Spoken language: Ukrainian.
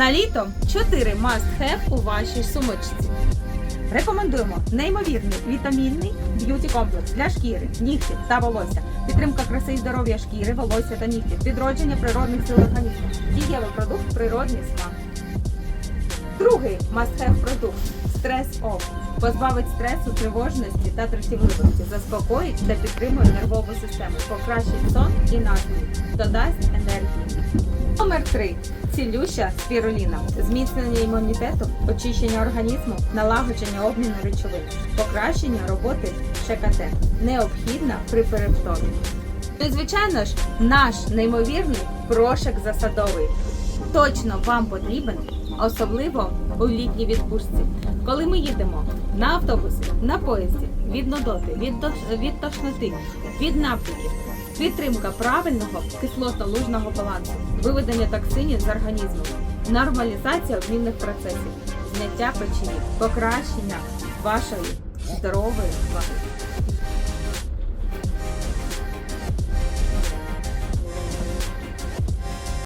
На літо 4 must have у вашій сумочці. Рекомендуємо неймовірний вітамінний б'юті комплекс для шкіри, нігтів та волосся. Підтримка краси і здоров'я шкіри, волосся та нігтів, відродження природних сил організму, дієвий продукт природний спа. Другий must-have продукт стрес оф. Позбавить стресу, тривожності та дратівливості, заспокоїть та підтримує нервову систему, покращить сон і настрій, додасть енергії. Номер 3. Цілюща спіруліна. Зміцнення імунітету, очищення організму, налагодження обміну речовин, покращення роботи ШКТ. Необхідна при перевтомі. Ну і звичайно ж, наш неймовірний прошик засадовий. Точно вам потрібен, особливо у літній відпустці. Коли ми їдемо на автобусі, на поїзді, від нудоти, від, дош- від тошноти, від наприків, підтримка правильного кислотно-лужного балансу, виведення токсинів з організму, нормалізація обмінних процесів, зняття печії, покращення вашої здорової ваги.